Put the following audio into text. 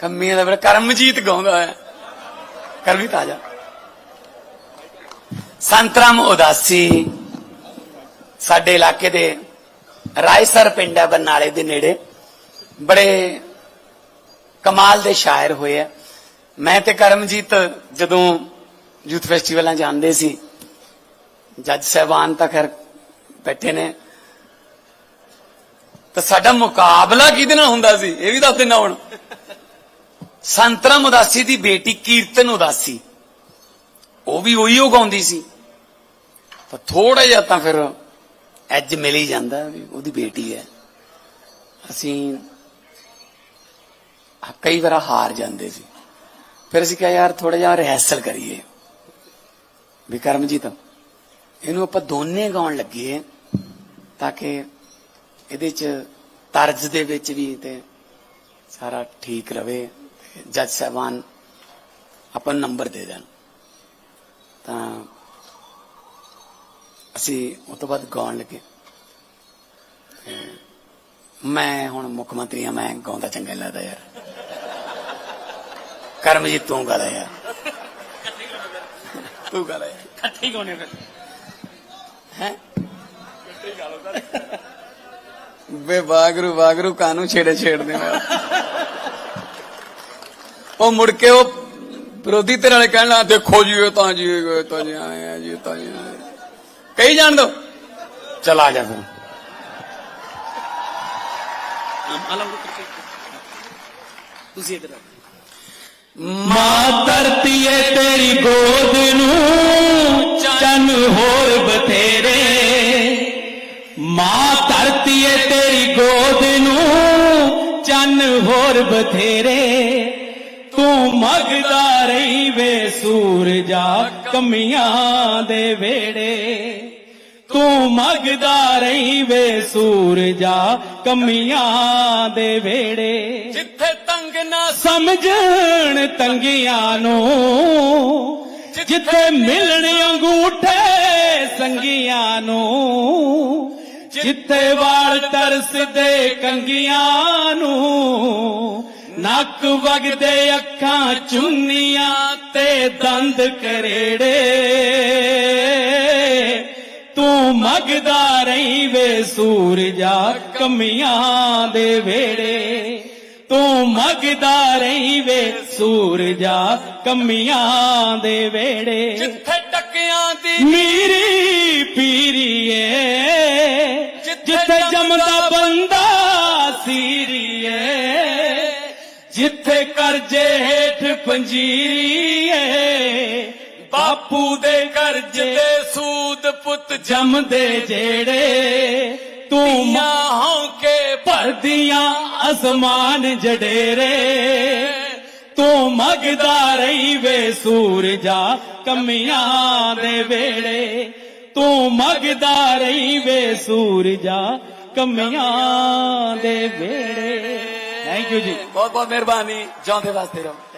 ਕੰਮੀਆਂ ਦਾ ਬੜਾ ਕਰਮਜੀਤ ਗਾਉਂਦਾ ਹੈ ਕਰਮਜੀਤ ਆ ਜਾ ਸੰਤਰਾਮ ਉਦਾਸੀ। ਸਾਡੇ ਇਲਾਕੇ ਦੇ ਰਾਇਸਰ ਪਿੰਡ ਹੈ, ਬਰਨਾਲੇ ਦੇ ਨੇੜੇ। ਬੜੇ ਕਮਾਲ ਦੇ ਸ਼ਾਇਰ ਹੋਏ ਆ। ਮੈਂ ਤੇ ਕਰਮਜੀਤ ਜਦੋਂ ਯੂਥ ਫੈਸਟੀਵਲਾਂ ਜਾਂਦੇ ਸੀ, ਜੱਜ ਸਾਹਿਬਾਨ ਤਾਂ ਖੈਰ ਬੈਠੇ ਨੇ। ਤਾਂ ਸਾਡਾ ਮੁਕਾਬਲਾ ਕਿਹਦੇ ਨਾਲ ਹੁੰਦਾ ਸੀ? ਇਹ ਵੀ ਦੱਸ ਦਿਨਾ ਹੁਣ। ਸੰਤਰਾਮ ਉਦਾਸੀ ਦੀ ਬੇਟੀ ਕੀਰਤਨ ਉਦਾਸੀ। ਉਹ ਵੀ ਉਹੀ ਉਹ ਗਾਉਂਦੀ ਸੀ। ਤਾਂ ਥੋੜਾ ਜਿਹਾ ਤਾਂ ਫਿਰ ਐਜ ਮਿਲ ਹੀ ਜਾਂਦਾ ਵੀ ਉਹਦੀ ਬੇਟੀ ਹੈ। ਅਸੀਂ ਕਈ ਵਾਰ ਹਾਰ ਜਾਂਦੇ ਸੀ। ਫਿਰ ਅਸੀਂ ਕਿਹਾ, ਯਾਰ ਥੋੜਾ ਜਿਹਾ ਰਿਹਰਸਲ ਕਰੀਏ। ਵੀ ਕਰਮਜੀਤ, ਇਹਨੂੰ ਆਪਾਂ ਦੋਨੇ ਗਾਉਣ ਲੱਗੇ ਤਾਂ ਕਿ ਇਹਦੇ ਚ ਤਰਜ਼ ਦੇ ਵਿੱਚ ਵੀ ਤੇ ਸਾਰਾ ਠੀਕ ਰਵੇ। ਜੱਜ ਸਾਹਿਬਾਨ ਆਪਾਂ ਨੰਬਰ ਦੇ ਦੇਣ। ਤਾਂ ਅਸੀਂ ਉਹ ਤੋਂ ਬਾਅਦ ਗਾਉਣ ਲੱਗੇ। ਮੈਂ ਹੁਣ ਮੁੱਖ ਮੰਤਰੀ ਆ ਮੈਂ ਗਾਉਂਦਾ ਚੰਗਾ ਲੱਗਦਾ ਯਾਰ। ਕਰਮਜੀਤ ਤੂੰ ਗਾ ਲੈ ਯਾਰ। ਤੂੰ ਗਾ ਲੈ। ਇਕੱਠੇ ਗਾਉਣੇ ਫਿਰ। ਹੈ? ਵੇ ਵਾਗਰੂ ਵਾਗਰੂ ਕਾਨੂੰ ਛੇੜੇ ਛੇੜਦੇ ਨੇ ਉਹ ਮੁੜ ਕੇ ਉਹ ਵਿਰੋਧੀ ਧਿਰ ਵਾਲੇ ਕਹਿਣ ਦੇਖੋ ਜੀ ਇਹ ਤਾਂ ਜੀ ਇਹ ਤਾਂ ਜੀ ਆਏ ਆ ਜੀ ਤਾਂ ਜੀ। ਕਹੀ ਜਾਣ ਦੋ? ਚਲਾ ਜਾ ਫਿਰ। ਤੁਸੀਂ ਇਧਰ ਮਾਂ ਧਰਤੀ ਏ ਤੇਰੀ ਗੋਦ ਨੂੰ ਚੰਨ ਹੋਰ ਬਥੇਰੇ। ਮਾਂ ਧਰਤੀ ਏ ਤੇਰੀ ਗੋਦ ਨੂੰ ਚੰਨ ਹੋਰ ਬਥੇਰੇ। ਤੂੰ ਮਗਦਾ ਰਹੀ ਵੇ ਸੂਰਜਾ ਕਮੀਆਂ ਦੇ ਵੇੜੇ ਤੂੰ ਮਗਦਾ ਰਹੀ ਵੇ ਸੂਰਜਾ ਕਮੀਆਂ ਦੇ ਵੇੜੇ ਜਿੱਥੇ ਤੰਗ ਨਾ ਸਮਝਣ ਤੰਗੀਆਂ ਨੂੰ, ਜਿੱਥੇ ਮਿਲਣ ਅੰਗੂਠੇ ਸੰਗੀਆਂ ਨੂੰ, ਜਿੱਥੇ ਵਾਲ ਤਰਸਦੇ ਕੰਗੀਆਂ ਨੂੰ ਨੱਕ ਵਗਦੇ ਅੱਖਾਂ ਚੁੰਨੀਆਂ ਤੇ ਦੰਦ ਕਰੇੜੇ। ਤੂੰ ਮਗਦਾ ਰਹੀ ਵੇ ਸੂਰਜਾ ਕਮੀਆਂ ਦੇ ਵੇੜੇ ਤੂੰ ਮਗਦਾ ਰਹੀ ਵੇ ਸੂਰਜਾ ਕਮੀਆਂ ਦੇ ਵੇੜੇ ਜਿੱਥੇ ਟੱਕਿਆਂ ਦੀ ਮੀਰੀ ਪੀਰੀਏ ਜਿੱਥੇ ਜੰਮਦਾ ਬੰਦਾ ਜਿੱਥੇ ਕਰਜੇ ਹੇਠ ਪੰਜੀਰੀਏ ਬਾਪੂ ਦੇ ਕਰਜ ਦੇ ਸੂਦ ਪੁੱਤ ਜੰਮਦੇ ਜਿਹੜੇ ਤੂੰ ਮਾਂ ਕੇ ਭਰਦੀਆਂ ਅਸਮਾਨ ਜਡੇਰੇ। ਤੂੰ ਮਗਦਾ ਰਹੀ ਵੇ ਸੂਰਜਾ ਕਮੀਆਂ ਦੇ ਵੇੜੇ ਤੂੰ ਮਗਦਾ ਰਹੀ ਵੇ ਸੂਰਜਾ ਕਮੀਆਂ ਦੇ ਵੇੜੇ थैंक यू जी बहुत बहुत मेहरबानी जौदे वास्ते रहो